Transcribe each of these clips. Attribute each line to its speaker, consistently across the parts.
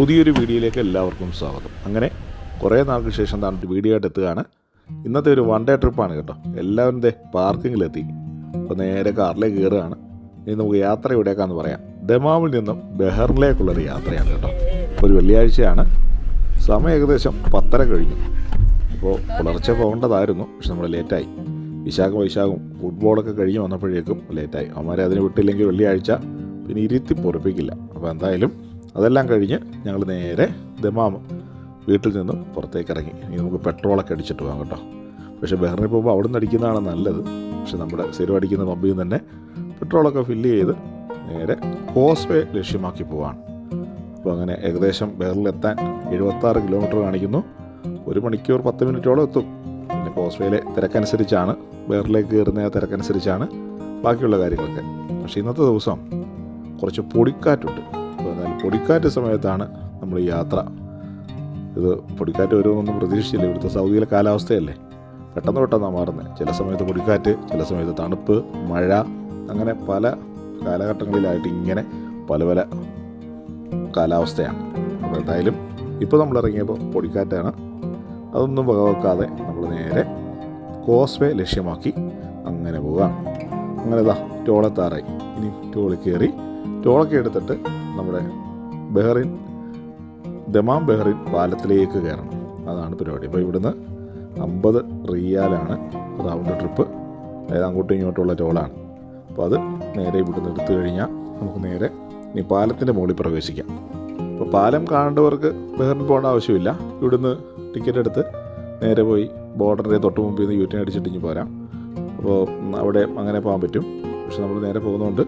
Speaker 1: പുതിയൊരു വീഡിയോയിലേക്ക് എല്ലാവർക്കും സ്വാഗതം. അങ്ങനെ കുറേ നാൾക്ക് ശേഷം താണിട്ട് വീഡിയോ ആയിട്ട് എത്തുകയാണ്. ഇന്നത്തെ ഒരു വൺ ഡേ ട്രിപ്പാണ് കേട്ടോ. എല്ലാവരും ദേ പാർക്കിങ്ങിലെത്തി. അപ്പോൾ നേരെ കാറിലേക്ക് കയറുകയാണ് ഇനി നമുക്ക് യാത്ര എവിടേക്കാന്ന് പറയാം. ദമാമിൽ നിന്നും ബെഹറിലേക്കുള്ളൊരു യാത്രയാണ് കേട്ടോ. ഒരു വെള്ളിയാഴ്ചയാണ്. സമയം ഏകദേശം പത്തര കഴിഞ്ഞു. അപ്പോൾ പുലർച്ചെ പോകേണ്ടതായിരുന്നു പക്ഷെ നമ്മൾ ലേറ്റായി. വിശാഖം വൈശാഖും ഫുട്ബോളൊക്കെ കഴിഞ്ഞ് വന്നപ്പോഴേക്കും ലേറ്റായി. അവന്മാരെ അതിന് വിട്ടില്ലെങ്കിൽ വെള്ളിയാഴ്ച. പിന്നെ ഇരുത്തി പൊറപ്പിക്കില്ല. അപ്പോൾ എന്തായാലും അതെല്ലാം കഴിഞ്ഞ് ഞങ്ങൾ നേരെ ദമാം വീട്ടിൽ നിന്നും പുറത്തേക്ക് ഇറങ്ങി. ഇനി നമുക്ക് പെട്രോളൊക്കെ അടിച്ചിട്ട് പോകാം കേട്ടോ. പക്ഷേ ബഹ്റിനിൽ പോകുമ്പോൾ അവിടെ നിന്ന് അടിക്കുന്നതാണ് നല്ലത്. പക്ഷെ നമ്മുടെ സ്ഥിരം അടിക്കുന്ന പമ്പിൽ നിന്ന് തന്നെ പെട്രോളൊക്കെ ഫില്ല് ചെയ്ത് നേരെ കോസ്വേ ലക്ഷ്യമാക്കി പോവാണ്. അപ്പോൾ അങ്ങനെ ഏകദേശം ബഹ്റിലെത്താൻ എഴുപത്താറ് കിലോമീറ്റർ കാണിക്കുന്നു. ഒരു മണിക്കൂർ പത്ത് മിനിറ്റോളം എത്തും. പിന്നെ കോസ്വേയിലെ തിരക്കനുസരിച്ചാണ് ബഹ്റിലേക്ക് കയറുന്ന തിരക്കനുസരിച്ചാണ് ബാക്കിയുള്ള കാര്യങ്ങളൊക്കെ. പക്ഷേ ഇന്നത്തെ ദിവസം കുറച്ച് പൊടിക്കാറ്റുണ്ട്. പൊടിക്കാറ്റ് സമയത്താണ് നമ്മൾ യാത്ര. ഇത് പൊടിക്കാറ്റ് വരുമെന്നൊന്നും പ്രതീക്ഷിച്ചില്ല. ഇവിടുത്തെ സൗദിയിലെ കാലാവസ്ഥയല്ലേ? പെട്ടെന്ന് പെട്ടെന്നാണ് മാറുന്നത് ചില സമയത്ത് പൊടിക്കാറ്റ് ചില സമയത്ത് തണുപ്പ് മഴ അങ്ങനെ പല കാലഘട്ടങ്ങളിലായിട്ട് ഇങ്ങനെ പല പല കാലാവസ്ഥയാണ്. അപ്പോൾ എന്തായാലും ഇപ്പോൾ നമ്മൾ ഇറങ്ങിയപ്പോൾ പൊടിക്കാറ്റാണ്. അതൊന്നും വകവെക്കാതെ നമ്മൾ നേരെ കോസ്വേ ലക്ഷ്യമാക്കി അങ്ങനെ പോവുകയാണ്. അങ്ങനെ ഇതാ ടോളെത്താറായി. ഇനി ടോളിൽ കയറി ടോളൊക്കെ എടുത്തിട്ട് നമ്മുടെ ബഹ്റിൻ ദമാം ബെഹറിൻ പാലത്തിലേക്ക് കയറണം. അതാണ് പരിപാടി. അപ്പോൾ ഇവിടുന്ന് അമ്പത് റിയാലാണ് റൗണ്ട് ട്രിപ്പ്. അതായത് അങ്ങോട്ടും ഇങ്ങോട്ടുള്ള ടോളാണ്. അപ്പോൾ അത് നേരെ ഇവിടുന്ന് എടുത്തു കഴിഞ്ഞാൽ നമുക്ക് നേരെ ഇനി പാലത്തിന്റെ മുകളിൽ പ്രവേശിക്കാം. അപ്പോൾ പാലം കാണേണ്ടവർക്ക് ബെഹറിൻ പോകേണ്ട ആവശ്യമില്ല. ഇവിടുന്ന് ടിക്കറ്റ് എടുത്ത് നേരെ പോയി ബോർഡറിന്റെ തൊട്ട് മുമ്പിൽ നിന്ന് യൂറ്റിൻ അടിച്ചിട്ട് ഇങ്ങ് പോരാം. അപ്പോൾ അവിടെ അങ്ങനെ പോകാൻ പറ്റും. പക്ഷെ നമ്മൾ നേരെ പോകുന്നതുകൊണ്ട്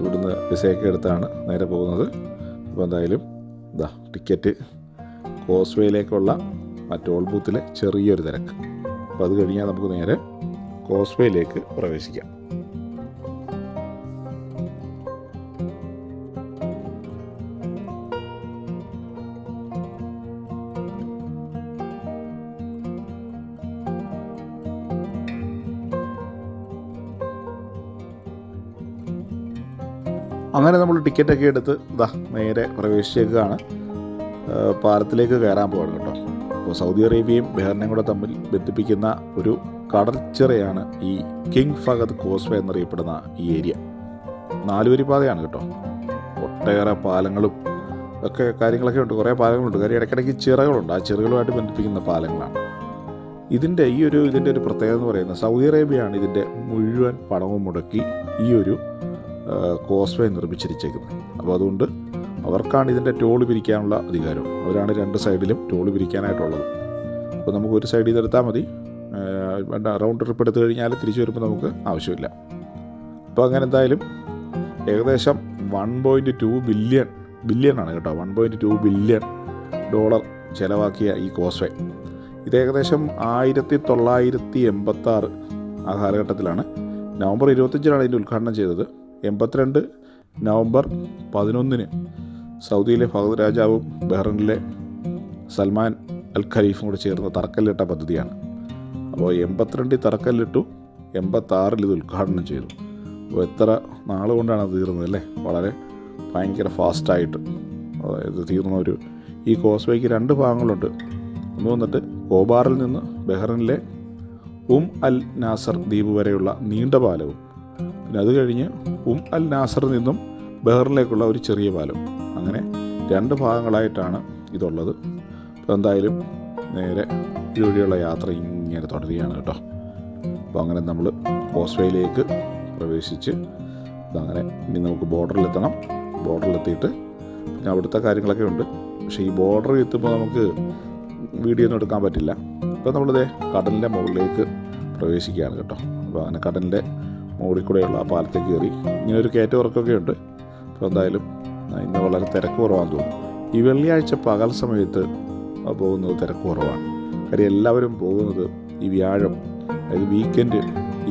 Speaker 1: ഇവിടുന്ന് വിസയൊക്കെ എടുത്താണ് നേരെ പോകുന്നത്. അപ്പോൾ എന്തായാലും ഇതാ ടിക്കറ്റ് കോസ്വേയിലേക്കുള്ള ആ ടോൾ ബൂത്തിലെ ചെറിയൊരു തിരക്ക്. അപ്പോൾ അത് കഴിഞ്ഞാൽ നമുക്ക് നേരെ കോസ്വേയിലേക്ക് പ്രവേശിക്കാം. അങ്ങനെ നമ്മൾ ടിക്കറ്റൊക്കെ എടുത്ത് ഇതാ നേരെ പ്രവേശിച്ചേക്കാണ്. പാലത്തിലേക്ക് കയറാൻ പോകണം കേട്ടോ. അപ്പോൾ സൗദി അറേബ്യയും ബഹ്റിനെയും കൂടെ തമ്മിൽ ബന്ധിപ്പിക്കുന്ന ഒരു കടൽച്ചിറയാണ് ഈ കിങ് ഫഹദ് കോസ്വേ എന്നറിയപ്പെടുന്ന ഈ ഏരിയ. നാലുവരി പാതയാണ് കേട്ടോ. ഒട്ടേറെ പാലങ്ങളും ഒക്കെ കാര്യങ്ങളൊക്കെ ഉണ്ട്. കുറേ പാലങ്ങളുണ്ട്. കാര്യം ഇടയ്ക്കിടയ്ക്ക് ചിറകളുണ്ട്. ആ ചിറകളുമായിട്ട് ബന്ധിപ്പിക്കുന്ന പാലങ്ങളാണ്. ഇതിന്റെ ഈ ഒരു ഇതിന്റെ ഒരു പ്രത്യേകത എന്ന് പറയുന്നത് സൗദി അറേബ്യയാണ് ഇതിന്റെ മുഴുവൻ പണവും മുടക്കി ഈ ഒരു കോസ്വേ നിർമ്മിച്ചിരിച്ചേക്കുന്നത്. അപ്പോൾ അതുകൊണ്ട് അവർക്കാണ് ഇതിന്റെ ടോൾ പിരിക്കാനുള്ള അധികാരം. അവരാണ് രണ്ട് സൈഡിലും ടോൾ പിരിക്കാനായിട്ടുള്ളത്. അപ്പോൾ നമുക്ക് ഒരു സൈഡിൽ നിന്ന് എടുത്താൽ മതി. വേണ്ട റൗണ്ട് ട്രിപ്പ് എടുത്തു കഴിഞ്ഞാൽ തിരിച്ചു വരുമ്പോൾ നമുക്ക് ആവശ്യമില്ല. അപ്പോൾ അങ്ങനെ എന്തായാലും ഏകദേശം one point two billion billion ആണ് കേട്ടോ. One point two billion dollar ചിലവാക്കിയ ഈ കോസ്വേ ഇത് ഏകദേശം ആയിരത്തി തൊള്ളായിരത്തി എൺപത്താറ് ആ കാലഘട്ടത്തിലാണ്. നവംബർ ഇരുപത്തഞ്ചിനാണ് ഇതിന്റെ ഉദ്ഘാടനം ചെയ്തത്. എൺപത്തിരണ്ട് നവംബർ പതിനൊന്നിന് സൗദിയിലെ ഫഹദ് രാജാവും ബഹ്റിനിലെ സൽമാൻ അൽ ഖലീഫും കൂടെ ചേർന്ന് തറക്കല്ലിട്ട പദ്ധതിയാണ്. അപ്പോൾ എൺപത്തിരണ്ടിൽ തറക്കല്ലിട്ടു എൺപത്താറിൽ ഇത് ഉദ്ഘാടനം ചെയ്തു. അപ്പോൾ എത്ര നാൾ കൊണ്ടാണ് അത് തീർന്നത് അല്ലേ? വളരെ ഭയങ്കര ഫാസ്റ്റായിട്ട് ഇത് തീർന്ന ഒരു ഈ കോസ്വേക്ക് രണ്ട് ഭാഗങ്ങളുണ്ട്. ഒന്ന് വന്നിട്ട് കോബാറിൽ നിന്ന് ബഹ്റിനിലെ ഉം അൽ നാസർ ദ്വീപ് വരെയുള്ള നീണ്ട പാലവും പിന്നെ അത് കഴിഞ്ഞ് ഉം അൽ നാസറിൽ നിന്നും ബഹറിലേക്കുള്ള ഒരു ചെറിയ പാലം. അങ്ങനെ രണ്ട് ഭാഗങ്ങളായിട്ടാണ് ഇതുള്ളത്. അപ്പോൾ എന്തായാലും നേരെ ഇതുവഴിയുള്ള യാത്ര ഇങ്ങനെ തുടരുകയാണ് കേട്ടോ. അപ്പോൾ അങ്ങനെ നമ്മൾ ഓസ്ട്രേലിയയിലേക്ക് പ്രവേശിച്ച് അങ്ങനെ ഇനി നമുക്ക് ബോർഡറിലെത്തണം. ബോർഡറിലെത്തിയിട്ട് പിന്നെ അവിടുത്തെ കാര്യങ്ങളൊക്കെ ഉണ്ട്. പക്ഷേ ഈ ബോർഡറിൽ എത്തുമ്പോൾ നമുക്ക് വീഡിയോ ഒന്നും എടുക്കാൻ പറ്റില്ല. ഇപ്പോൾ നമ്മളിതേ കടലിന്റെ മുകളിലേക്ക് പ്രവേശിക്കുകയാണ് കേട്ടോ. അപ്പോൾ അങ്ങനെ കടലിന്റെ മുകളിൽ ആ പാലത്തേക്ക് കയറി ഇങ്ങനെ ഒരു കയറ്റ ഉറക്കമൊക്കെ ഉണ്ട്. അപ്പോൾ എന്തായാലും ഇന്ന് വളരെ തിരക്ക് കുറവാണെന്ന് തോന്നുന്നു. ഈ വെള്ളിയാഴ്ച പകൽ സമയത്ത് പോകുന്നത് തിരക്ക് കുറവാണ്. കാര്യം എല്ലാവരും പോകുന്നത് ഈ വ്യാഴം അതായത് വീക്കെൻഡ്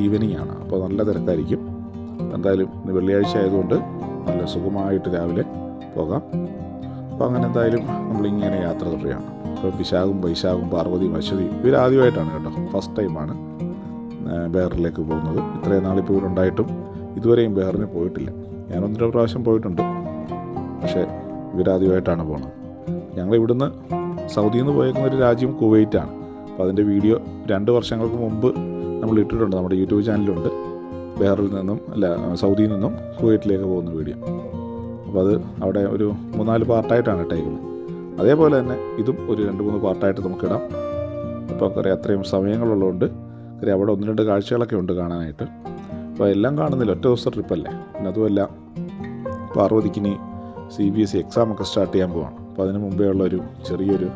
Speaker 1: ഈവനിങ് ആണ്. അപ്പോൾ നല്ല തിരക്കായിരിക്കും. എന്തായാലും ഇന്ന് വെള്ളിയാഴ്ച ആയതുകൊണ്ട് നല്ല സുഖമായിട്ട് രാവിലെ പോകാം. അപ്പോൾ അങ്ങനെ എന്തായാലും നമ്മളിങ്ങനെ യാത്ര തുടരുകയാണ്. അപ്പോൾ വിശാഖും വൈശാഖും പാർവതിയും അശ്വതിയും ഇവരാദ്യമായിട്ടാണ് കേട്ടോ ഫസ്റ്റ് ടൈമാണ് ബേറിലേക്ക് പോകുന്നത്. ഇത്രയും നാളിപ്പോൾ ഇവിടെ ഉണ്ടായിട്ടും ഇതുവരെയും ബേറിന് പോയിട്ടില്ല. ഞാൻ ഒന്ന് രണ്ട് പ്രാവശ്യം പോയിട്ടുണ്ട്. പക്ഷേ ഇവരാദ്യമായിട്ടാണ് പോണത്. ഞങ്ങൾ ഇവിടുന്ന് സൗദിയിൽ നിന്ന് പോയേക്കുന്ന ഒരു രാജ്യം കുവൈറ്റാണ്. അപ്പോൾ അതിന്റെ വീഡിയോ രണ്ട് വർഷങ്ങൾക്ക് മുമ്പ് നമ്മൾ ഇട്ടിട്ടുണ്ട്. നമ്മുടെ യൂട്യൂബ് ചാനലിലുണ്ട് ബെഹറിൽ നിന്നും അല്ല സൗദിയിൽ നിന്നും കുവൈറ്റിലേക്ക് പോകുന്ന വീഡിയോ. അപ്പോൾ അത് അവിടെ ഒരു മൂന്നാൽ പാർട്ടായിട്ടാണ് ഇട്ടേക്കുന്നത്. അതേപോലെ തന്നെ ഇതും ഒരു രണ്ട് മൂന്ന് പാർട്ടായിട്ട് നമുക്കിടാം അപ്പോൾ കുറേ അത്രയും സമയങ്ങളുള്ളതുകൊണ്ട് കാര്യം അവിടെ ഒന്ന് രണ്ട് കാഴ്ചകളൊക്കെ ഉണ്ട് കാണാനായിട്ട്. അപ്പോൾ എല്ലാം കാണുന്നില്ല. ഒറ്റ ദിവസം ട്രിപ്പല്ലേ? പിന്നെ അതുമല്ല പാർവതിക്കിനി സി ബി എസ് സി എക്സാമൊക്കെ സ്റ്റാർട്ട് ചെയ്യാൻ പോവാണ്. അപ്പോൾ അതിന് മുമ്പേ ഉള്ളൊരു ചെറിയൊരു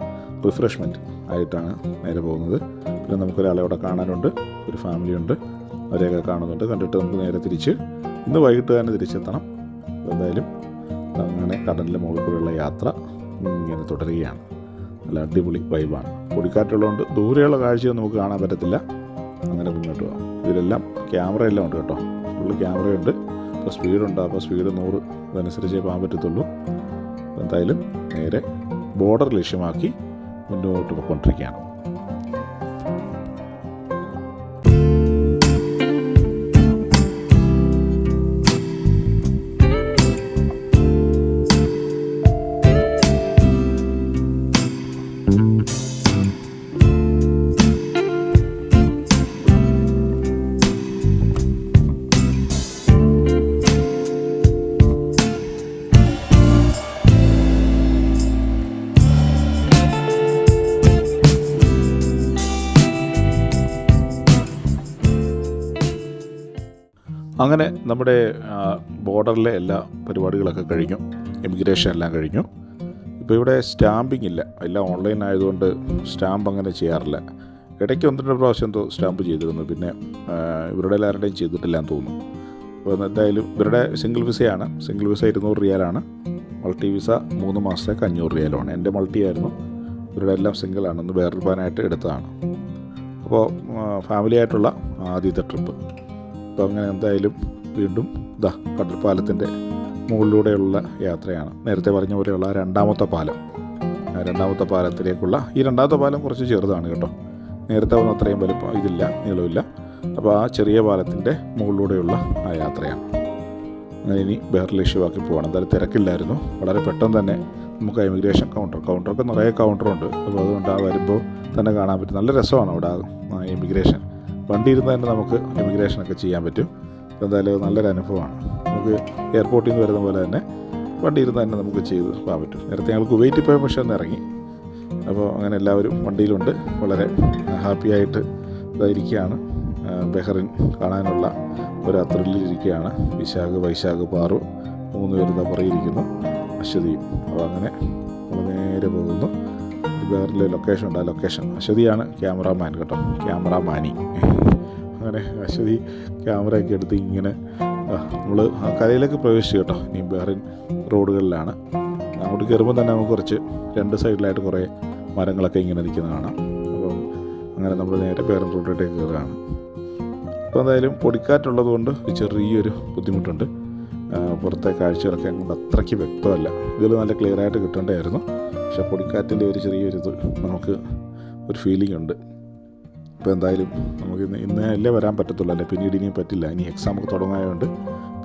Speaker 1: റിഫ്രഷ്മെന്റ് ആയിട്ടാണ് നേരെ പോകുന്നത്. പിന്നെ നമുക്കൊരാളെ അവിടെ കാണാനുണ്ട്. ഒരു ഫാമിലി ഉണ്ട്. അവരെയൊക്കെ കാണുന്നുണ്ട്. കണ്ടിട്ട് നമുക്ക് നേരെ തിരിച്ച് ഇന്ന് വൈകിട്ട് തന്നെ തിരിച്ചെത്തണം. എന്തായാലും അങ്ങനെ കടലിന്റെ മുകളിൽ കൂടെയുള്ള യാത്ര ഇങ്ങനെ തുടരുകയാണ്. നല്ല അടിപൊളി വൈബാണ് പൊടിക്കാറ്റുള്ളതുകൊണ്ട് ദൂരെയുള്ള കാഴ്ചയൊന്നും നമുക്ക് കാണാൻ പറ്റത്തില്ല. അങ്ങനെ മുന്നോട്ട് പോകാം ഇതിലെല്ലാം ക്യാമറ എല്ലാം ഉണ്ട് കേട്ടോ. ഫുള്ള് ക്യാമറയുണ്ട് സ്പീഡ് സ്പീഡുണ്ട് അപ്പോൾ സ്പീഡ് നൂറ് അതനുസരിച്ചേ പോകാൻ പറ്റത്തുള്ളൂ. എന്തായാലും നേരെ ബോർഡർ ലക്ഷ്യമാക്കി മുന്നോട്ട് പോയിക്കൊണ്ടിരിക്കുകയാണ്. അങ്ങനെ നമ്മുടെ ബോർഡറിലെ എല്ലാ പരിപാടികളൊക്കെ കഴിഞ്ഞു. ഇമിഗ്രേഷൻ എല്ലാം കഴിഞ്ഞു. ഇപ്പോൾ ഇവിടെ സ്റ്റാമ്പിംഗ് ഇല്ല. എല്ലാം ഓൺലൈൻ ആയതുകൊണ്ട് സ്റ്റാമ്പ് അങ്ങനെ ചെയ്യാറില്ല. ഇടയ്ക്ക് ഒന്ന് രണ്ട് പ്രാവശ്യം എന്തോ സ്റ്റാമ്പ് ചെയ്തിരുന്നു. പിന്നെ ഇവരുടെ എല്ലാവരുടെയും ചെയ്തിട്ടില്ല എന്ന് തോന്നുന്നു. അപ്പോൾ എന്തായാലും ഇവരുടെ സിംഗിൾ വിസയാണ്. സിംഗിൾ വിസ ഇരുന്നൂറ് റിയാലാണ്. മൾട്ടി വിസ മൂന്ന് മാസത്തേക്ക് അഞ്ഞൂറ് റിയാലുമാണ്. എന്റെ മൾട്ടി ആയിരുന്നു. ഇവരുടെ എല്ലാം സിംഗിളാണ് ഒന്ന് വേർപാനായിട്ട് എടുത്തതാണ്. അപ്പോൾ ഫാമിലി ആയിട്ടുള്ള ആദ്യത്തെ ട്രിപ്പ്. അപ്പോൾ അങ്ങനെ എന്തായാലും വീണ്ടും ഇതാ കടൽപ്പാലത്തിന്റെ മുകളിലൂടെയുള്ള യാത്രയാണ്. നേരത്തെ പറഞ്ഞ പോലെയുള്ള രണ്ടാമത്തെ പാലം. രണ്ടാമത്തെ പാലത്തിലേക്കുള്ള ഈ രണ്ടാമത്തെ പാലം കുറച്ച് ചെറുതാണ് കേട്ടോ. നേരത്തെ ഒന്നും അത്രയും വലുപ്പം ഇതില്ല നീളമില്ല. അപ്പോൾ ആ ചെറിയ പാലത്തിന്റെ മുകളിലൂടെയുള്ള ആ യാത്രയാണ്. അങ്ങനെ ഇനി വേറെ ലക്ഷ്യമാക്കി പോകണം എന്തായാലും തിരക്കില്ലായിരുന്നു. വളരെ പെട്ടെന്ന് തന്നെ നമുക്ക് ഇമിഗ്രേഷൻ കൗണ്ടർ കൗണ്ടറൊക്കെ നിറയെ കൗണ്ടറുണ്ട് അപ്പോൾ അതുകൊണ്ട് ആ വരുമ്പോൾ തന്നെ കാണാൻ പറ്റും. നല്ല രസമാണ് അവിടെ ആ ഇമിഗ്രേഷൻ വണ്ടി ഇരുന്ന് തന്നെ നമുക്ക് ഇമിഗ്രേഷനൊക്കെ ചെയ്യാൻ പറ്റും. എന്തായാലും നല്ലൊരു അനുഭവമാണ്. നമുക്ക് എയർപോർട്ടിൽ നിന്ന് വരുന്ന പോലെ തന്നെ വണ്ടി ഇരുന്ന് തന്നെ നമുക്ക് ചെയ്ത് പോകാൻ പറ്റും. നേരത്തെ ഞങ്ങൾ കുവൈറ്റിൽ പോയ പക്ഷേ ഒന്ന് ഇറങ്ങി. അപ്പോൾ അങ്ങനെ എല്ലാവരും വണ്ടിയിലുണ്ട്. വളരെ ഹാപ്പിയായിട്ട് ഇതായിരിക്കുകയാണ് ബെഹറിൻ കാണാനുള്ള ഒരു അത്രയിലിരിക്കുകയാണ് വിശാഖ് വൈശാഖ് പാറു മൂന്ന് പേരും ഇതാ പറയിരിക്കുന്നു അശ്വതിയും. അപ്പോൾ അങ്ങനെ നേരെ പോകുന്നു. വേറെ ലൊക്കേഷൻ ഉണ്ട്. ആ ലൊക്കേഷൻ അശ്വതിയാണ് ക്യാമറാമാൻ കേട്ടോ. ക്യാമറാമാനി അങ്ങനെ അശ്വതി ക്യാമറയൊക്കെ എടുത്ത് ഇങ്ങനെ നമ്മൾ ആ കരയിലേക്ക് പ്രവേശിച്ചു കേട്ടോ. ഇനി ബെഹറിൻ റോഡുകളിലാണ്. അങ്ങോട്ട് കയറുമ്പോൾ തന്നെ നമുക്ക് കുറച്ച് രണ്ട് സൈഡിലായിട്ട് കുറേ മരങ്ങളൊക്കെ ഇങ്ങനെ നിൽക്കുന്നത് കാണാം. അപ്പം അങ്ങനെ നമ്മൾ നേരെ ബെഹറിൻ റോഡിലേക്ക് കയറുകയാണ് അപ്പോൾ എന്തായാലും പൊടിക്കാറ്റുള്ളത് കൊണ്ട് ഒരു ചെറിയൊരു ബുദ്ധിമുട്ടുണ്ട്. പുറത്തെ കാഴ്ചകളൊക്കെ അങ്ങോട്ട് അത്രയ്ക്ക് വ്യക്തമല്ല. ഇതിൽ നല്ല ക്ലിയറായിട്ട് കിട്ടേണ്ടതായിരുന്നു. പക്ഷേ പൊടിക്കാറ്റിന്റെ ഒരു ചെറിയൊരിത് നമുക്ക് ഒരു ഫീലിംഗ് ഉണ്ട്. ഇപ്പോൾ എന്തായാലും നമുക്ക് ഇന്ന് ഇന്ന് അല്ലേ വരാൻ പറ്റത്തുള്ളൂ അല്ലേ? പിന്നീട് ഇനിയും പറ്റില്ല. ഇനി എക്സാം ഒക്കെ തുടങ്ങായതുകൊണ്ട്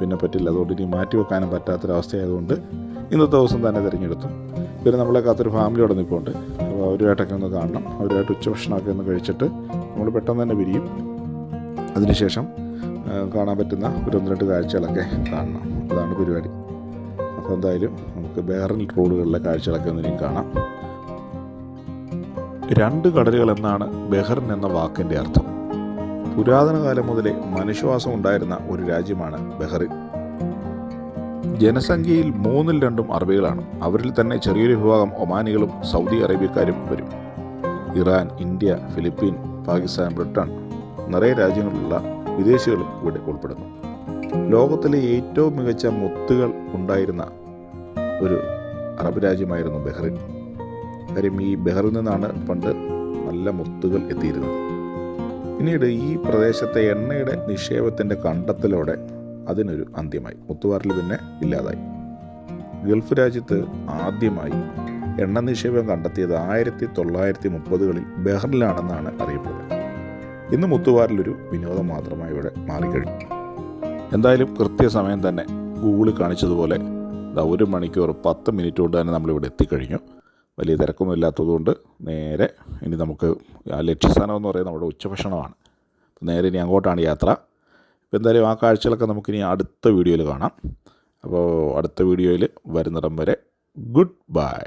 Speaker 1: പിന്നെ പറ്റില്ല. അതുകൊണ്ട് ഇനി മാറ്റി വെക്കാനും പറ്റാത്തൊരവസ്ഥയായതുകൊണ്ട് ഇന്നത്തെ ദിവസം തന്നെ തിരഞ്ഞെടുത്തു. പിന്നെ നമ്മളെ കാത്തൊരു ഫാമിലി അവിടെ നിൽപ്പുണ്ട് അപ്പോൾ അവരുമായിട്ടൊക്കെ ഒന്ന് കാണണം. അവരുമായിട്ട് ഉച്ചഭക്ഷണമൊക്കെ ഒന്ന് കഴിച്ചിട്ട് നമ്മൾ പെട്ടെന്ന് തന്നെ പിരിയും. അതിനുശേഷം കാണാൻ പറ്റുന്ന ഒരു ഒന്ന് രണ്ട് കാഴ്ചകളൊക്കെ കാണണം. അതാണ് പരിപാടി. അപ്പോൾ എന്തായാലും നമുക്ക് ബേറൽ റോഡുകളിലെ കാഴ്ചകളൊക്കെ ഒന്നിനും കാണാം. രണ്ട് കടലുകൾ എന്നാണ് ബെഹർൻ എന്ന വാക്കിന്റെ അർത്ഥം. പുരാതന കാലം മുതലേ മനുഷ്യവാസം ഉണ്ടായിരുന്ന ഒരു രാജ്യമാണ് ബെഹറിൻ. ജനസംഖ്യയിൽ മൂന്നിൽ രണ്ടും അറബികളാണ്. അവരിൽ തന്നെ ചെറിയൊരു വിഭാഗം ഒമാനികളും സൗദി അറേബ്യക്കാരും വരും. Iran India Philippine Pakistan Britain നിറയെ രാജ്യങ്ങളിലുള്ള വിദേശികളും ഇവിടെ ഉൾപ്പെടുന്നു. ലോകത്തിലെ ഏറ്റവും മികച്ച മുത്തുകൾ ഉണ്ടായിരുന്ന ഒരു അറബ് രാജ്യമായിരുന്നു ബഹ്റിൻ. കാര്യം ഈ ബഹ്റിൽ നിന്നാണ് പണ്ട് നല്ല മുത്തുകൾ എത്തിയിരുന്നത്. പിന്നീട് ഈ പ്രദേശത്തെ എണ്ണയുടെ നിക്ഷേപത്തിന്റെ കണ്ടെത്തലോടെ അതിനൊരു അന്ത്യമായി. മുത്തുവാറിൽ പിന്നെ ഇല്ലാതായി. ഗൾഫ് രാജ്യത്ത് ആദ്യമായി എണ്ണ നിക്ഷേപം കണ്ടെത്തിയത് ആയിരത്തി തൊള്ളായിരത്തി മുപ്പതുകളിൽ ബഹ്റിലാണെന്നാണ് അറിയപ്പെടുന്നത്. ഇന്ന് മുത്തുവാറിലൊരു വിനോദം മാത്രമായി ഇവിടെ മാറിക്കഴിഞ്ഞു. എന്തായാലും കൃത്യസമയം തന്നെ ഗൂഗിളിൽ കാണിച്ചതുപോലെ ഇതാ ഒരു മണിക്കൂർ പത്ത് മിനിറ്റ് കൊണ്ട് തന്നെ നമ്മളിവിടെ എത്തിക്കഴിഞ്ഞു. വലിയ തിരക്കൊന്നും ഇല്ലാത്തതുകൊണ്ട് നേരെ ഇനി നമുക്ക് ആ ലക്ഷ്യസ്ഥാനം എന്ന് പറയുന്നത് നമ്മുടെ ഉച്ചഭക്ഷണമാണ്. നേരെ ഇനി അങ്ങോട്ടാണ് യാത്ര. അപ്പോൾ എന്തായാലും ആ കാഴ്ചകളൊക്കെ നമുക്കിനി അടുത്ത വീഡിയോയിൽ കാണാം. അപ്പോൾ അടുത്ത വീഡിയോയിൽ വരുന്നിടം വരെ ഗുഡ് ബൈ.